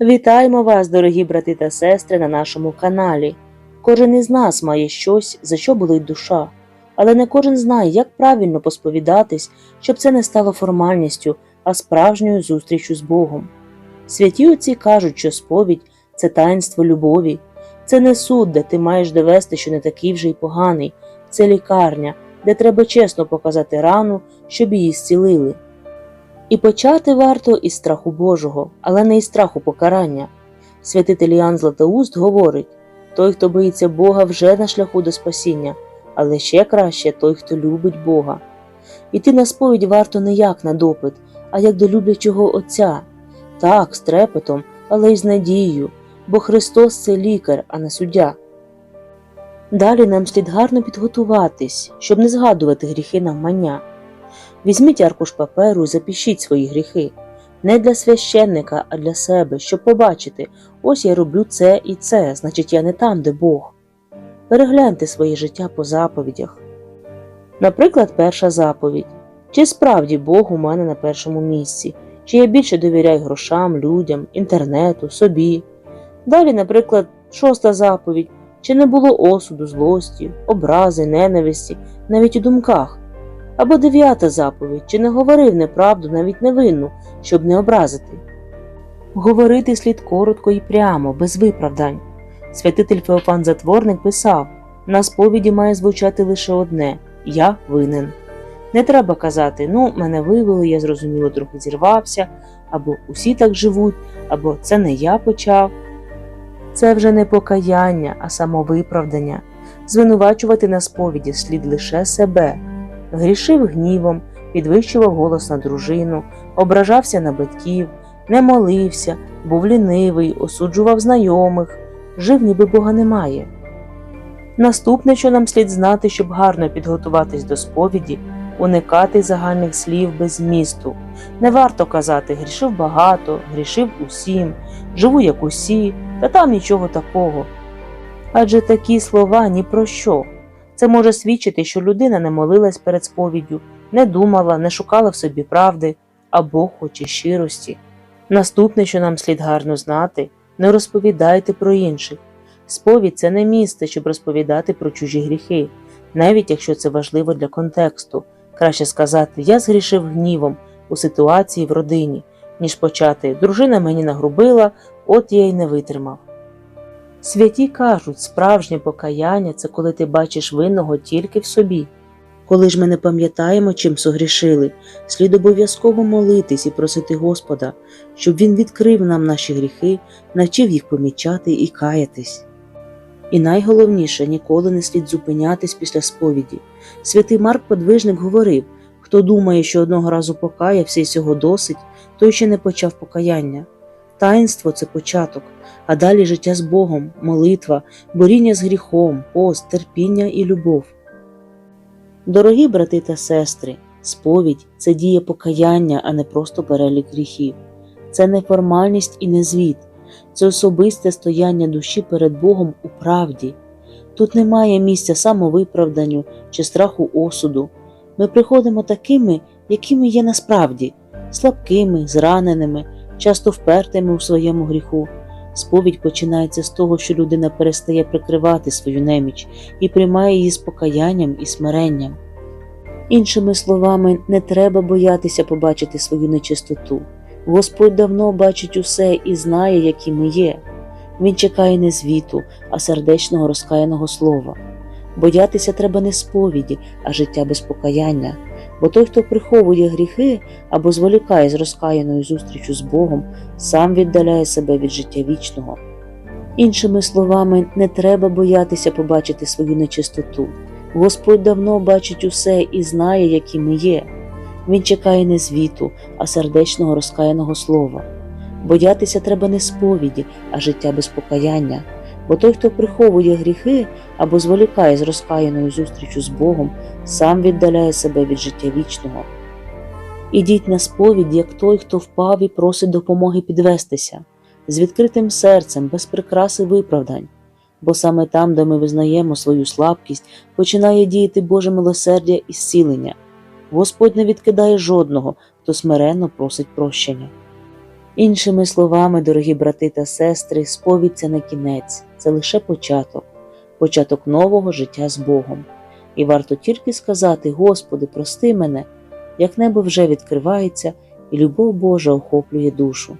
Вітаємо вас, дорогі брати та сестри, на нашому каналі. Кожен із нас має щось, за що болить душа, але не кожен знає, як правильно посповідатись, щоб це не стало формальністю, а справжньою зустрічю з Богом. Святі отці кажуть, що сповідь це таїнство любові, це не суд, де ти маєш довести, що не такий вже й поганий, це лікарня, де треба чесно показати рану, щоб її зцілили. І почати варто із страху Божого, але не із страху покарання. Святитель Іоанн Златоуст говорить той, хто боїться Бога, вже на шляху до спасіння, але ще краще той, хто любить Бога. Іти на сповідь варто не як на допит, а як до люблячого Отця, так, з трепетом, але й з надією, бо Христос це лікар, а не суддя. Далі нам слід гарно підготуватись, щоб не згадувати гріхи навмання. Візьміть аркуш паперу і запишіть свої гріхи. Не для священника, а для себе, щоб побачити, ось я роблю це і це, значить я не там, де Бог. Перегляньте своє життя по заповідях. Наприклад, перша заповідь. Чи справді Бог у мене на першому місці, чи я більше довіряю грошам, людям, інтернету, собі. Далі, наприклад, шоста заповідь. Чи не було осуду, злості, образи, ненависті, навіть у думках? Або дев'ята заповідь, чи не говорив неправду, навіть невинну, щоб не образити. Говорити слід коротко і прямо, без виправдань. Святитель Феофан Затворник писав на сповіді має звучати лише одне Я винен. Не треба казати ну, мене вивели, я зрозуміло трохи зірвався, або усі так живуть, або це не я почав. Це вже не покаяння, а самовиправдання. Звинувачувати на сповіді слід лише себе грішив гнівом, підвищував голос на дружину, ображався на батьків, не молився, був лінивий, осуджував знайомих, жив, ніби Бога немає. Наступне, що нам слід знати, щоб гарно підготуватись до сповіді, уникати загальних слів без змісту. Не варто казати грішив багато, грішив усім, живу як усі, та там нічого такого. Адже такі слова ні про що. Це може свідчити, що людина не молилась перед сповіддю, не думала, не шукала в собі правди, а Бог хоче щирості. Наступне, що нам слід гарно знати, не розповідайте про інших. Сповідь це не місце, щоб розповідати про чужі гріхи, навіть якщо це важливо для контексту. Краще сказати Я згрішив гнівом у ситуації в родині, ніж почати дружина мені нагрубила, от я й не витримав. Святі кажуть, справжнє покаяння це коли ти бачиш винного тільки в собі. Коли ж ми не пам'ятаємо, чим согрішили, слід обов'язково молитись і просити Господа, щоб Він відкрив нам наші гріхи, навчив їх помічати і каятись. І найголовніше ніколи не слід зупинятись після сповіді. Святий Марк Подвижник говорив хто думає, що одного разу покаявся і цього досить, той ще не почав покаяння. Таїнство це початок, а далі життя з Богом, молитва, боріння з гріхом, пост, терпіння і любов. Дорогі брати та сестри, сповідь це дія покаяння, а не просто перелік гріхів. Це не формальність і не звіт, це особисте стояння душі перед Богом у правді. Тут немає місця самовиправданню чи страху осуду. Ми приходимо такими, якими є насправді, слабкими, зраненими, часто впертими у своєму гріху. Сповідь починається з того, що людина перестає прикривати свою неміч і приймає її з покаянням і смиренням. Іншими словами, не треба боятися побачити свою нечистоту. Господь давно бачить усе і знає, які ми є. Він чекає не звіту, а сердечного розкаяного слова. Боятися треба не сповіді, а життя без покаяння, бо той, хто приховує гріхи або зволікає з розкаяною зустрічю з Богом, сам віддаляє себе від життя вічного. Іншими словами, не треба боятися побачити свою нечистоту. Господь давно бачить усе і знає, які ми є. Він чекає не звіту, а сердечного розкаяного слова. Боятися треба не сповіді, а життя без покаяння, бо той, хто приховує гріхи або зволікає з розкаяною зустрічю з Богом, сам віддаляє себе від життя вічного. Ідіть на сповідь, як той, хто впав і просить допомоги підвестися, з відкритим серцем, без прикраси виправдань, бо саме там, де ми визнаємо свою слабкість, починає діяти Боже милосердя і зцілення. Господь не відкидає жодного, хто смиренно просить прощення. Іншими словами, дорогі брати та сестри, сповідь це не кінець, це лише початок, початок нового життя з Богом. І варто тільки сказати: Господи, прости мене, як небо вже відкривається, і любов Божа охоплює душу.